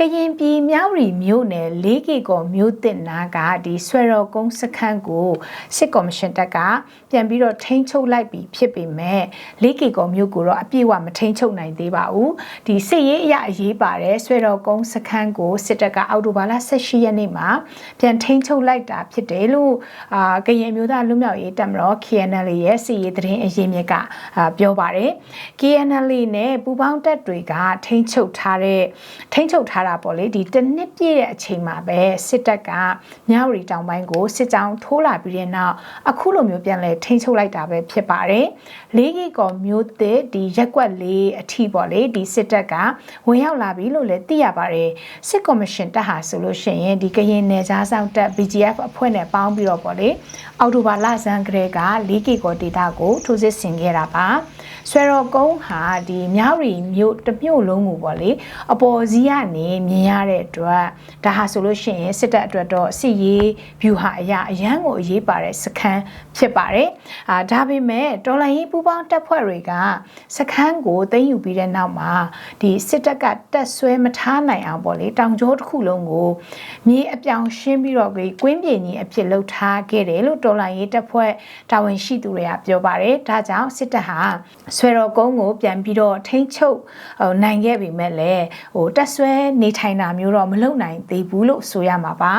ကရင်ပြည်မြောက်ရီမြို့နယ်လေးကီကောမြို့တင်နာကဒီဆွဲတော်ကုန်းစခန်းကိုစစ်ကော်မရှင်တပ်ကပြန်ပြီးတော့ထိန်းချုပ်လိုက်ပြီးဖြစ်ပေမဲ့လေးကီကောမြို့ကိုတော့အပြည့်အဝမထိန်းချုပ်နိုင်သေးပါဘူးဒီစစ်ရေးအရအရေးပါတယ်ဆွဲတော်ကုန်းစခန်းကိုစစ်တပ်ကအောက်တိုဘာလ18ရက်နေ့မှာပြန်ထိန်းချုပ်လိုက်တာဖြစ်တယ်လို့အာကရင်မျိုးသားလူမျိုးရေးတပ်မတော် KNL ရဲ့စစ်ရေးသတင်းအရင်းမြစ်ကအာပြောပါတယ် KNL နဲ့ပူးပေါင်းတပ်တွေကထိန်းချုပ်ထားတဲ့ထိန်းချုပ်ထားတာပေါ့လေဒီတစ်နှစ်ပြည့်တဲ့အချိန်မှာပဲစစ်တပ်ကမြဝတီတောင်ပိုင်းကိုစစ်ကြောင်းထိုးလာပြီးတဲ့နောက်အခုလိုမျိုးပြန်လဲထိန်းချုပ်လိုက်တာပဲဖြစ်ပါတယ်လေးကီကောမျိုးသစ်ဒီရက်ကွက်လေးအထီပေါ့လေဒီစစ်တပ်ကဝင်ရောက်လာပြီလို့လည်းသိရပါတယ်စစ်ကော်မရှင်တပ်ဟာဆိုလို့ရှိရင်ဒီကရင်နယ်ခြားဆောင်တပ် BGF အဖွဲ့နဲ့ပေါင်းပြီးတော့ပေါ့လေအောက်တိုဘာလဆန်းကလေးကလေးကီကောဒေတာကိုထိုးစစ်ဆင်ခဲ့တာပါဆွဲတော်ကုန်းဟာဒီမြောက်ရီမြို့တစ်မြို့လုံးကိုပေါ့လေအပေါ်စီးကနေမြင်ရတဲ့အတွက်ဒါဟာဆိုလို့ရှိရင်စစ်တပ်အတွက်တော့စစ်ရေးဗျူဟာအရာအရန်ကိုအရေးပါတဲ့စခန်းဖြစ်ပါတယ်အာဒါပေမဲ့တော်လိုင်းရေးပူပေါင်းတပ်ဖွဲ့တွေကစခန်းကိုသိမ်းယူပြီးတဲ့နောက်မှာဒီစစ်တပ်ကတက်ဆွဲမထားနိုင်အောင်ပေါ့လေတောင်ကျောတစ်ခုလုံးကိုမြေအပြောင်ရှင်းပြီးတော့ကွင်းပြင်ကြီးအဖြစ်လှုပ်ထားခဲ့တယ်လို့တော်လိုင်းရေးတပ်ဖွဲ့တာဝန်ရှိသူတွေကပြောပါတယ်ဒါကြောင့်စစ်တပ်ဟာဆွဲတော်ကုန်းကိုပြန်ပြီးတော့ထိန်းချုပ်ဟိုနိုင်ခဲ့ပြီမဲ့လည်းဟိုတက်ဆွဲနေထိုင်တာမျိုးတော့မလုပ်နိုင်သေးဘူးလို့ဆိုရမှာပါ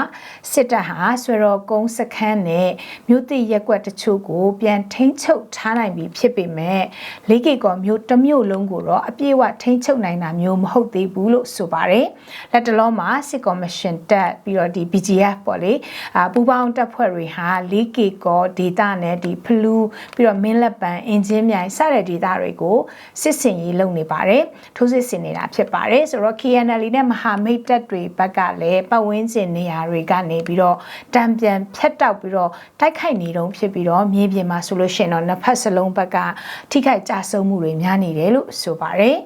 စစ်တပ်ဟာဆွဲတော်ကုန်းစခန်းနဲ့မြို့တိရက်ကွက်တချို့ကို ပြန်ထိန်းချုပ်ထားနိုင်ပြီဖြစ်ပေမဲ့လေးကေကောမြို့တစ်မြို့လုံးကိုတော့အပြည့်အဝထိန်းချုပ်နိုင်တာမျိုးမဟုတ်သေးဘူးလို့ဆိုပါတယ်လက်တလုံးမှာစစ်ကော်မရှင်တက်ပြီးတော့ဒီ BGF ပေါ့လေအာပူပေါင်းတပ်ဖွဲ့တွေဟာလေးကေကောဒေတာနဲ့ဒီဖလူးပြီးတော့မင်းလက်ပံအင်ဂျင်မြိုင်စတဲ့ဒေတာတွေကိုစစ်စင်ရေးလုပ်နေပါတယ်ထိုးစစ်ဆင်နေတာဖြစ်ပါတယ်ဆိုတော့ KNL နဲ့မဟာမိတ်တပ်တွေဘက်ကလည်းပတ်ဝန်းကျင်နေရာတွေကနေပြီးတော့တံပြန်ဖြတ်တောက်ပြီးတော့တိုက်ခိုက်နေတုံးဖြစ်ပြီးတော့မြေပြင်မှာဆိုလို့ရှိရင်တော့နှစ်ဖက်စလုံးဘက်ကထိခိုက်ကြဆုံးမှုတွေများနေတယ်လို့ဆိုပါတယ်